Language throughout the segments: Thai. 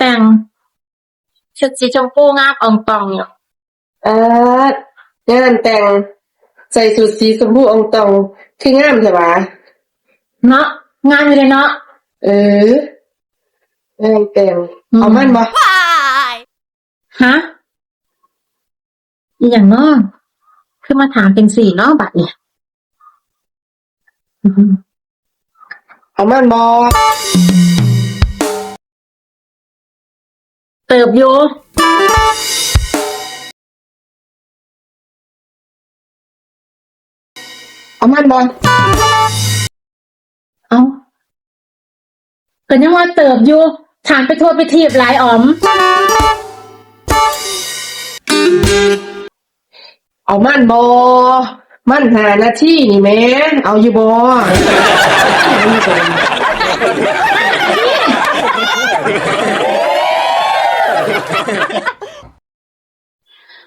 แต่งชุดสีชมพูงามอ่องตองอยู่อ่างานแต่งใส่สูทสีชมพูองตองคืองามใช่ปะเนาะงามอยู่เลยเนาะเอองานแต่งอืมเอามันบ่ฮะอหย่างเนาะคือมาถามเป็นสี่เนาะบัดเนี่ยอืมเอามันบ่ เติบอยู่เอามันบ่เอ้าก็ยังว่าเติบอยู่ถามไปโทษไปทีบหลายอ๋อม เอามันบ่มันหาหน้าที่นี่แม่เอาอยู่บ่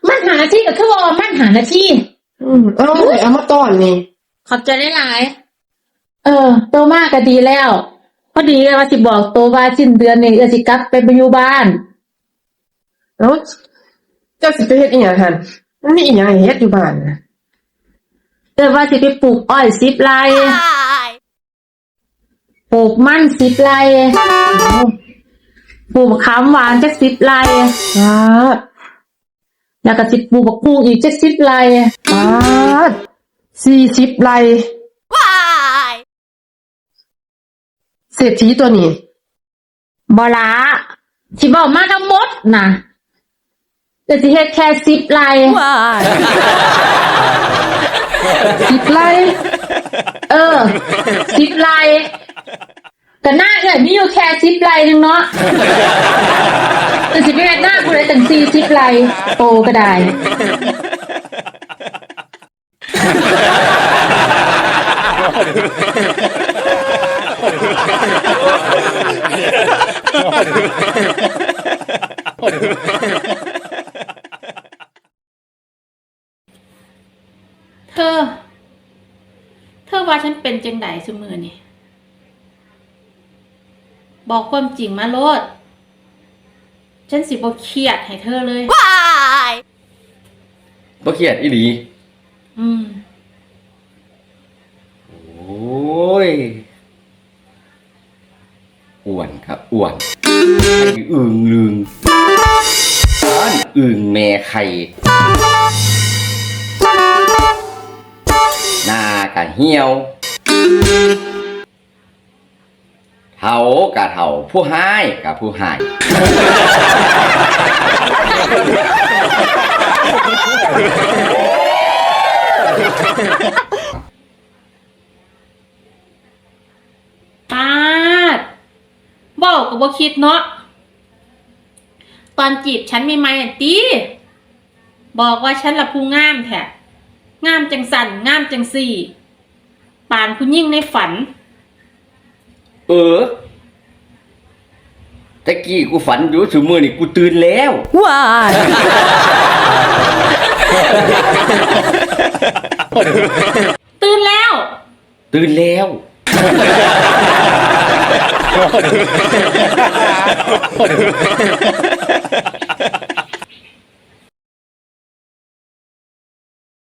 มันหาหน้า ที่ก็คือว่ามันหาหน้าที่ อืมเอาเอามาต้อนนี่ขอบใจได้หลายเออ โตมากก็ดีแล้ว พอดีว่าสิบอกโตว่าสิ้นเดือนนี้เออสิกลับไปอยู่บ้านเอ้าเจ้าสิไปเฮ็ดอีหยังหั่นมันมีอีหยังให้เฮ็ดอยู่บ้านน่ะเออว่าสิไปปลูกอ้อยสิบไร่ปลูกมันสิบไร่ปลูกมะขามหวานจักสิบไร่ครับ แล้วก็สิปลูกบักพูอีกจักสิบไร่ปาดสี่สิบไร่เศรษฐีตัวนี้บอละที่บอกมาทั้งหมดนะแต่สิเฮ็ดแค่สิบไร่สิบไร่เออสิบไร่แต่หน้าเกิดมีอยู่แค่สิบไร่นึงเนาะ แต่สิบเอ็ดหน้าคุณเลยตั้งสี่สิบไรโตก็ได้ เธอ เธอว่าฉันเป็นจังไดสมือนี่ บอกความจริงมาโลด ฉันสิบ่เครียดให้เธอเลยบ่เครียดอีหลี อืม โอ้ยอ้วนครับอ้วนไข่อึ่งลึงอ้อนอึ่งแม่ไข่หน้ากะเหี่ยวเฒ่ากะเฒ่าผู้หายกะผู้หาย ปาดบอ กกับบ่คิดเนาะตอนจีบฉันมีไหมอะตีบอกว่าฉันละผู้งามแท้งามจังสันงามจังสี่ ปานผู้ยิ่งในฝัน เออตะกี้กูฝันอยู่สมือนี่กูตื่นแล้วตื่นแล้ว ตื่นแล้ว เ